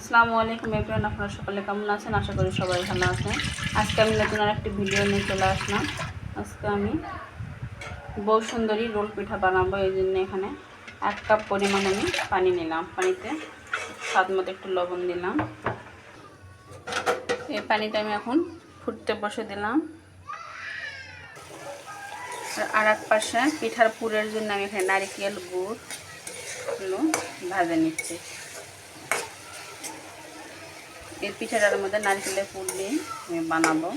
আসসালামু আলাইকুম এভরিওয়ান, আপনারা সকলে কেমন আছেন? আশা করি সবাই ভালো আছেন। আজকে আমি নতুন আর একটি ভিডিও নিয়ে চলে আসলাম। আজকে আমি বউ সুন্দরী রোল পিঠা বানাবো, এই জন্য এখানে এক কাপ পরিমাণ আমি পানি নিলাম। পানিতে স্বাদ মতো একটু লবণ দিলাম। এই পানিটা আমি এখন ফুটতে বসে দিলাম। আর এক পাশে পিঠার পুরের জন্য আমি এখানে নারিকেল গুড় ভাজে নিচ্ছি। এই পিঠাটার মধ্যে নারকেলের পুর দিয়ে বানাবো।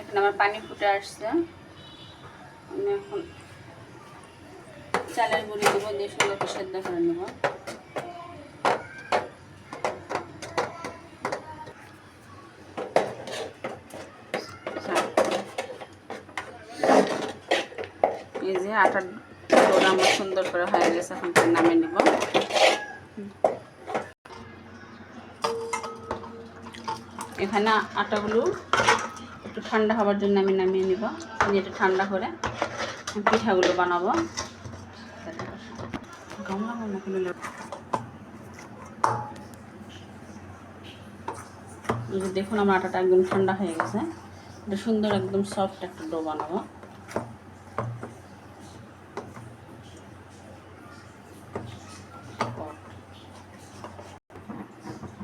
এখানে আমার পানি ফুটে আসছে। আমি এখন চালের গুঁড়ি দেবো দিয়ে সুন্দর সেদ্ধ করে নেব। এই যে আটার ডোরা আমার সুন্দর করে হয়ে গেছে, এখন নামে নিব। এখানে আটাগুলো একটু ঠান্ডা হওয়ার জন্য আমি নামিয়ে নিব। নিয়ে একটু ঠান্ডা করে পিঠাগুলো বানাবো। দেখুন আমার আটাটা একদম ঠান্ডা হয়ে গেছে। এটা সুন্দর একদম সফট একটা ডো বানাবো।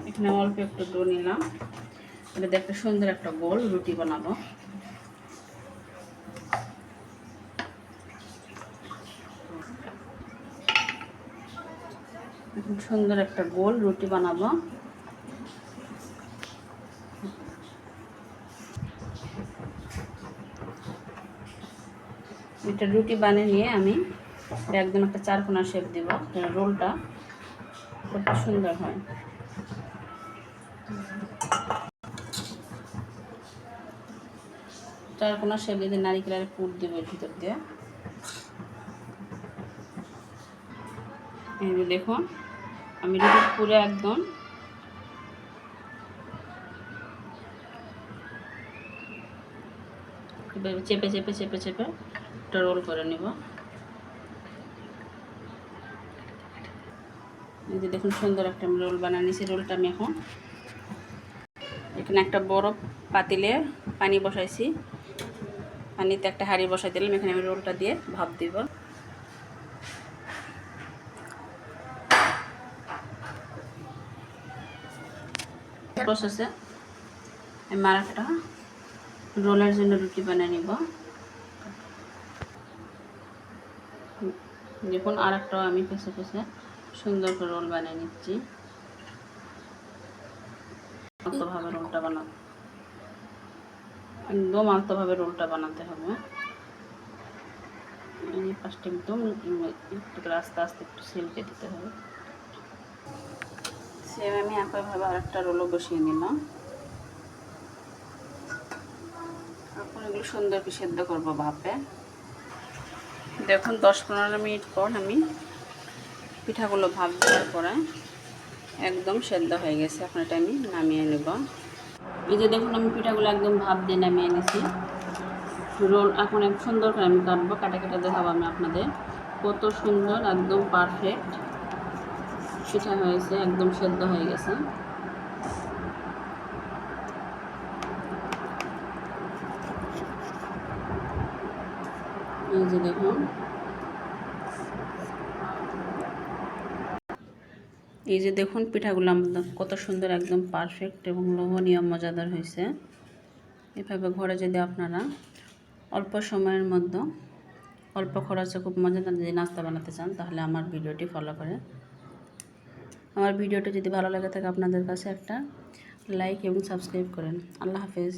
এখানে অল্প একটু ডো নিলাম। এটা দেখতে সুন্দর একটা গোল রুটি বানাবো। সুন্দর একটা গোল রুটি বানাবো। এটা রুটি বানিয়ে নিয়ে আমি একদম একটা চারকোনা শেপ দিব রোলটা খুব সুন্দর হয়। চার কোনা শেপ দিয়ে নারিকেলের পুর দেবো এর ভিতর দিয়ে। এই যে দেখুন, আমি রুটি পুরে একদম চেপে চেপে চেপে চেপে একটা রোল করে নেব। এই যে দেখুন সুন্দর একটা আমি রোল বানিয়ে নিয়েছি রোলটা আমি এখন এখানে একটা বড় পাতিলে পানি বসাইছি। পানিতে একটা হাঁড়ি বসাই দিলাম, এখানে আমি রোলটা দিয়ে ভাপ দিব। প্রসেসে আমি আর একটা রোলের জন্য রুটি বানিয়ে নিব। দেখুন, আর একটাও আমি পেছে পেছে সুন্দর করে রোল বানিয়ে নিচ্ছি। ভাবে রোলটা বানাবো। একদম আলতোভাবে রোলটা বানাতে হবে। এই পাশটা একদম একটু আস্তে আস্তে একটু সিলকে দিতে হবে। সেম আমি একইভাবে আরেকটা রোলও বসিয়ে নিলাম। এখন এগুলো সুন্দর করে সেদ্ধ করব ভাপে। দেখুন, দশ পনেরো মিনিট পর আমি পিঠাগুলো ভাপ দেওয়ার পরে একদম সেদ্ধ হয়ে গেছে। এখন এটা আমি নামিয়ে নেব। এই যে দেখুন আমি পিঠাগুলো একদম ভাব দিয়ে নামিয়ে এনেছি রোল এখন এক সুন্দর করে আমি কাটবো, কাটা কাটা দেখাবো আমি আপনাদের। কত সুন্দর, একদম পারফেক্ট পিঠা হয়েছে, একদম সেদ্ধ হয়ে গেছে। এই যে দেখুন। এই যে দেখুন পিঠাগুলো কত সুন্দর একদম পারফেক্ট এবং লোভনীয়, মজাদার হয়েছে। এভাবে ঘরে যদি আপনারা অল্প সময়ের মধ্যে অল্প খরচে খুব মজাদার যদি নাস্তা বানাতে চান, তাহলে আমার ভিডিওটি ফলো করে। আমার ভিডিওটি যদি ভালো লাগে থাকে, আপনাদের কাছে একটা লাইক এবং সাবস্ক্রাইব করেন। আল্লাহ হাফেজ।